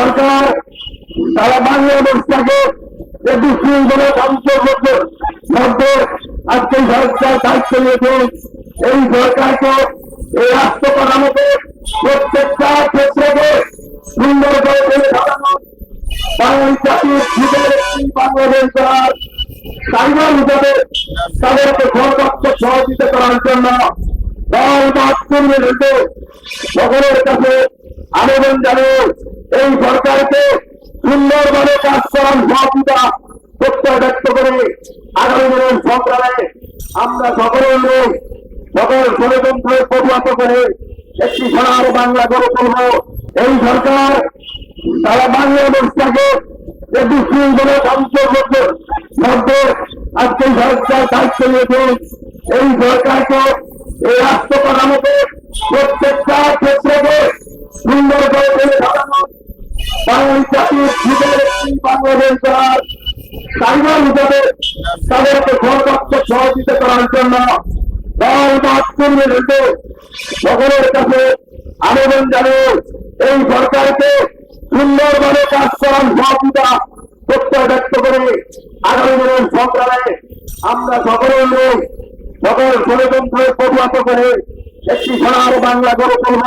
সরকার, সারা বাংলাদেশটাকে আজকে সরকার দায়িত্ব নিয়েছে। এই সরকারকে এই প্রত্যেকটা ক্ষেত্রকে সুন্দর করে তুলে সহযোগিতা করার জন্য দল সকলের কাছে আবেদন জানিয়ে এই সরকারকে সুন্দরভাবে কাজ করার সহযোগিতা প্রত্যয় ব্যক্ত করে আগামী দিনের সংগ্রামে আমরা সকলের লোক সকল ষড়যন্ত্রের প্রতিহত করে একটি সোনার বাংলা গড়ে তুলব। এই সরকার সারা বাংলাদেশটাকে যে ধ্বংস করতে মধ্যে আজকে সরকার দায়িত্ব নিয়েছে। এই সরকারকে এই রাষ্ট্র কাঠামোকে প্রত্যেকটা ক্ষেত্রকে সুন্দর করে তাদেরকে সর্বাত্ম সহযোগিতা করার জন্য সকলের কাছে আবেদন জানিয়ে এই সরকারকে সুন্দরভাবে কাজ করার সহযোগিতা প্রত্যয় ব্যক্ত করে আগামী আমরা সকলের লোক সকল ষড়যন্ত্রের প্রতিহত করে একটি সোনার বাংলা গড়ে তুলব।